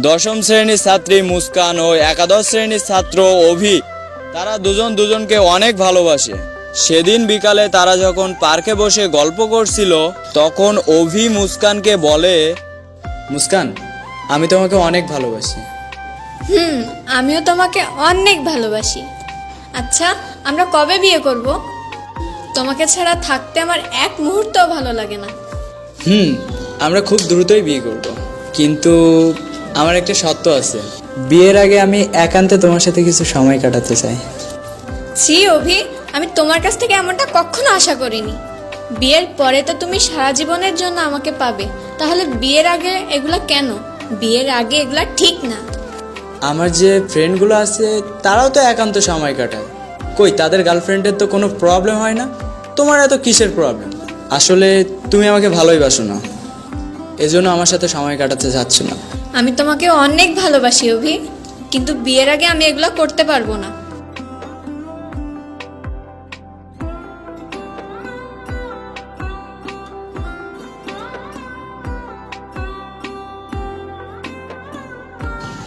দশম শ্রেণির ছাত্রী মুস্কান ও একাদশ শ্রেণির ছাত্র অভি। তারা দুজন দুজনকে অনেক ভালোবাসে। সেদিন বিকালে তারা যখন পার্কে বসে গল্প করছিল তখন অভি মুস্কানকে বলে মুস্কান আমি তোমাকে অনেক ভালোবাসি। হুম আমিও তোমাকে অনেক ভালোবাসি। আচ্ছা আমরা কবে বিয়ে করব? তোমাকে ছাড়া থাকতে আমার এক মুহূর্তও ভালো লাগে না। হুম আমরা খুব দ্রুতই বিয়ে করব। কিন্তু আমার একটা শর্ত আছে। বিয়ের আগে আমি একান্তে তোমার সাথে কিছু সময় কাটাতে চাই। ছি অভি আমি তোমার কাছ থেকে এমনটা কখনো আশা করিনি। বিয়ের পরে তো তুমি সারা জীবনের জন্য আমাকে পাবে। তাহলে বিয়ের আগে এগুলা কেন? বিয়ের আগে এগুলা ঠিক না। আমার যে ফ্রেন্ডগুলো আছে তারাও তো একান্ত সময় কাটায়। কই তাদের গার্লফ্রেন্ডের তো কোনো প্রবলেম হয় না? তোমার এত কিসের প্রবলেম আসলে তুমি আমাকে ভালোই বাসো না। এজন্য আমার সাথে সময় কাটাতে চাচ্ছ না। আমি তোমাকে অনেক ভালোবাসি, অভি। কিন্তু বিয়ের আগে আমি এগুলো করতে পারব না।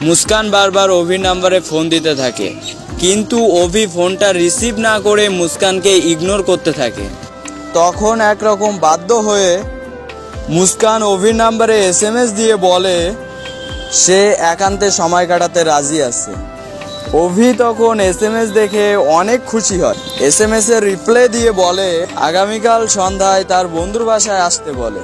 মুস্কান বারবার অভির নাম্বারে ফোন দিতে থাকে। কিন্তু অভি ফোনটা রিসিভ না করে মুস্কানকে ইগনোর করতে থাকে। তখন একরকম বাধ্য হয়ে মুস্কান অভির নাম্বারে এস দিয়ে বলে সে একান্তে সময় কাটাতে রাজি আছে। অভি তখন এস এম এস দেখে অনেক খুশি হয়। এস এম এস এর রিপ্লাই দিয়ে বলে, আগামীকাল সন্ধ্যায় তার বন্ধুর বাসায় আসতে বলে।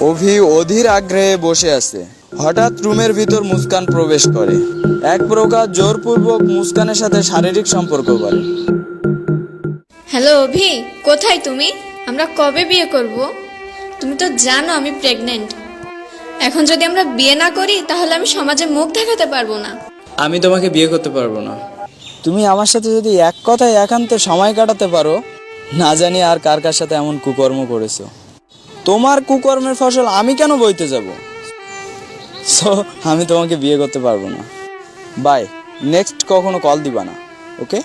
অভি অধীর আগ্রহে বসে আছে। হঠাৎ রুমের ভিতর মুস্কান প্রবেশ করে। এক প্রকার জোরপূর্বক মুস্কানের সাথে শারীরিক সম্পর্ক করে। হ্যালো অভি, কোথায় তুমি? আমরা কবে বিয়ে করব? তুমি তো জানো আমি প্রেগনেন্ট এখন যদি আমরা বিয়ে না করি তাহলে আমি সমাজে মুখ দেখাতে পারব না। আমি তোমাকে বিয়ে করতে পারব না। তুমি আমার সাথে যদি এক কথায় একান্তে সময় কাটাতে পারো না জানি আর কার কার সাথে এমন কুকর্ম করেছ। তোমার কুকর্মের ফসল আমি কেন বইতে যাব? সো আমি তোমাকে বিয়ে করতে পারব না। বাই নেক্সট কখনো কল দিবা না ওকে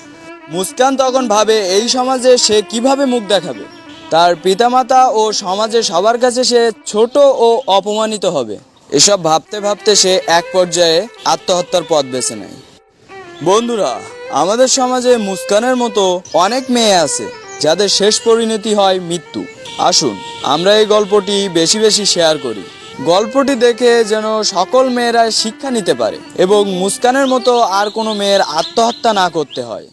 মুস্কান তখন ভাবে এই সমাজে সে কীভাবে মুখ দেখাবে? তার পিতামাতা ও সমাজে সবার কাছে সে ছোট ও অপমানিত হবে। এসব ভাবতে ভাবতে সে এক পর্যায়ে আত্মহত্যার পথ বেছে নেয়। বন্ধুরা, আমাদের সমাজে মুস্কানের মতো অনেক মেয়ে আছে, যাদের শেষ পরিণতি হয় মৃত্যু। আসুন, আমরা এই গল্পটি বেশি বেশি শেয়ার করি। গল্পটি দেখে যেন সকল মেয়েরা শিক্ষা নিতে পারে এবং মুস্কানের মতো আর কোনো মেয়ের আত্মহত্যা না করতে হয়।